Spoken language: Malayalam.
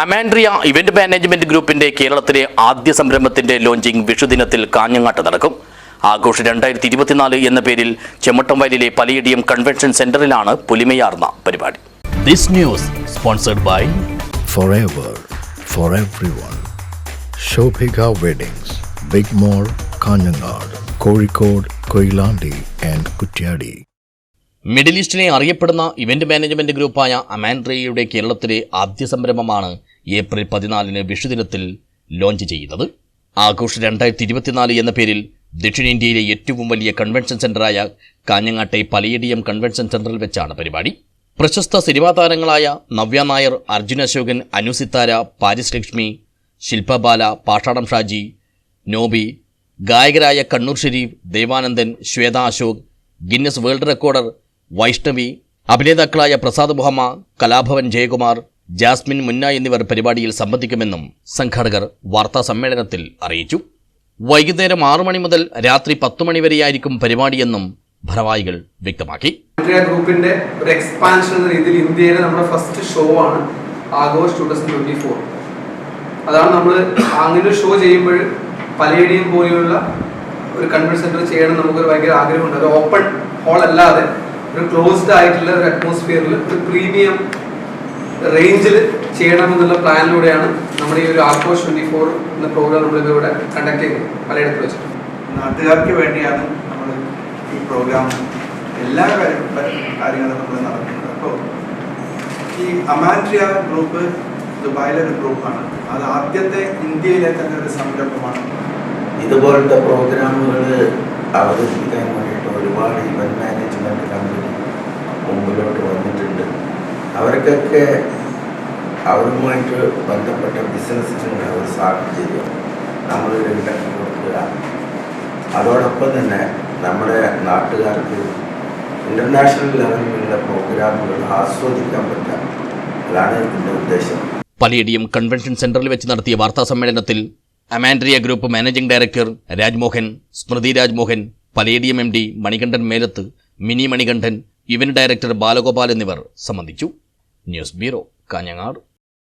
അമാൻഡ്രിയ ഇവന്റ് മാനേജ്മെന്റ് ഗ്രൂപ്പിന്റെ കേരളത്തിലെ ആദ്യ സംരംഭത്തിന്റെ ലോഞ്ചിംഗ് വിഷുദിനത്തിൽ കാഞ്ഞങ്ങാട്ട് നടക്കും ആഘോഷം രണ്ടായിരത്തി ഇരുപത്തിനാല് എന്ന പേരിൽ ചെമ്മട്ടംവയലിലെ പലയിടിയം കൺവെൻഷൻ സെന്ററിലാണ് പുലിമയാർന്ന പരിപാടി this news sponsored by forever for everyone. Shobhika Weddings, Big Mall, Kanyanad, Kozhikode, Koilandi and Kutyadi. Middle ഈസ്റ്റിനെ അറിയപ്പെടുന്ന ഇവന്റ് മാനേജ്മെന്റ് ഗ്രൂപ്പായ അമാൻഡ്രിയയുടെ കേരളത്തിലെ ആദ്യ സംരംഭമാണ് ഏപ്രിൽ പതിനാലിന് വിഷുദിനത്തിൽ ലോഞ്ച് ചെയ്യുന്നത്. ആഘോഷ് രണ്ടായിരത്തി ഇരുപത്തിനാല് എന്ന പേരിൽ ദക്ഷിണേന്ത്യയിലെ ഏറ്റവും വലിയ കൺവെൻഷൻ സെന്ററായ കാഞ്ഞങ്ങാട്ടെ പലയിടിയം കൺവെൻഷൻ സെന്ററിൽ വെച്ചാണ് പരിപാടി. പ്രശസ്ത സിനിമാ താരങ്ങളായ Navya Nair Arjun Ashokan Anusithara Paris Lakshmi Shilpabala പാഷാടം Shaji Noby ഗായകരായ Kannur Shareef Devanandan Swetha Ashok Guinness world recorder Vaishnavi അഭിനേതാക്കളായ Prasad Muhamma Kalabhavan Jayakumar Jasmine Munna എന്നിവർ പരിപാടിയിൽ സംബന്ധിക്കുമെന്നും സംഘാടകർ വാർത്താ സമ്മേളനത്തിൽ അറിയിച്ചു. വൈകുന്നേരം ആറു മണി മുതൽ രാത്രി പത്തു മണി വരെയായിരിക്കും പരിപാടിയെന്നും ഭാരവാഹികൾ വ്യക്തമാക്കി. ഗ്രൂപ്പിന്റെ ഒരു എക്സ്പാൻഷൻ എന്ന രീതിയിൽ ഇന്ത്യയിലെ നമ്മുടെ ഫസ്റ്റ് ഷോ ആണ് August two thousand twenty four അതാണ് നമ്മൾ അങ്ങനെ ഷോ ചെയ്യുമ്പോൾ പലയിടിയും പോലെയുള്ള ഒരു കൺവെൻഷൻ സെന്റർ ചെയ്യണം നമുക്കൊരു ഭയങ്കര ആഗ്രഹമുണ്ട്. ഒരു ഓപ്പൺ ഹോൾ അല്ലാതെ ഒരു ക്ലോസ്ഡ് ആയിട്ടുള്ള ഒരു അറ്റ്മോസ്ഫിയറിൽ ഒരു പ്രീമിയം റേഞ്ചിൽ ചെയ്യണമെന്നുള്ള പ്ലാനിലൂടെയാണ് നമ്മുടെ ഈ ഒരു ആർക്കോ ട്വന്റി ഫോർ എന്ന പ്രോഗ്രാം നമ്മളിവിടെ കണ്ടക്ട് ചെയ്ത് പലയിടത്ത് വെച്ചിട്ട് നാട്ടുകാർക്ക് വേണ്ടിയാണ് നമ്മൾ ഈ പ്രോഗ്രാം എല്ലാ കാര്യങ്ങളും നമ്മൾ നടത്തുന്നത്. അപ്പോൾ ഈ അമാൻട്രിയ ഗ്രൂപ്പ് ദുബായിലെ ഒരു ഗ്രൂപ്പാണ് അത് ആദ്യത്തെ ഇന്ത്യയിലെ തന്നെ ഒരു സംരംഭമാണ്. ഇതുപോലത്തെ പ്രോഗ്രാമുകൾ അവതരിപ്പിക്കാൻ വേണ്ടിയിട്ട് ഒരുപാട് ഇവന്റ് മാനേജ്മെന്റ് കമ്പനി മുമ്പിലോട്ട് വന്നിട്ടുണ്ട്. അവർക്കൊക്കെ അവരുമായിട്ട് ബന്ധപ്പെട്ട ബിസിനസ്സിനുള്ള ഒരു സാഹചര്യം നമ്മൾ ഉണ്ടാക്കി കൊടുക്കുക അതോടൊപ്പം തന്നെ നമ്മുടെ നാട്ടുകാർക്ക് ഇന്റർനാഷണൽ ലെവലിലുള്ള പ്രോഗ്രാമുകൾ ആസ്വദിക്കാൻ പറ്റുക അതാണ് ഇതിന്റെ ഉദ്ദേശം. പലയിടിയും കൺവെൻഷൻ സെന്ററിൽ വെച്ച് നടത്തിയ വാർത്താ സമ്മേളനത്തിൽ അമാൻഡ്രിയ group managing director Rajmohan Smriti Rajmohan Palladium M D Manikandan Melath Mini Manikandan event director Balagopal എന്നിവർ സംബന്ധിച്ചു. News bureau Kanhangad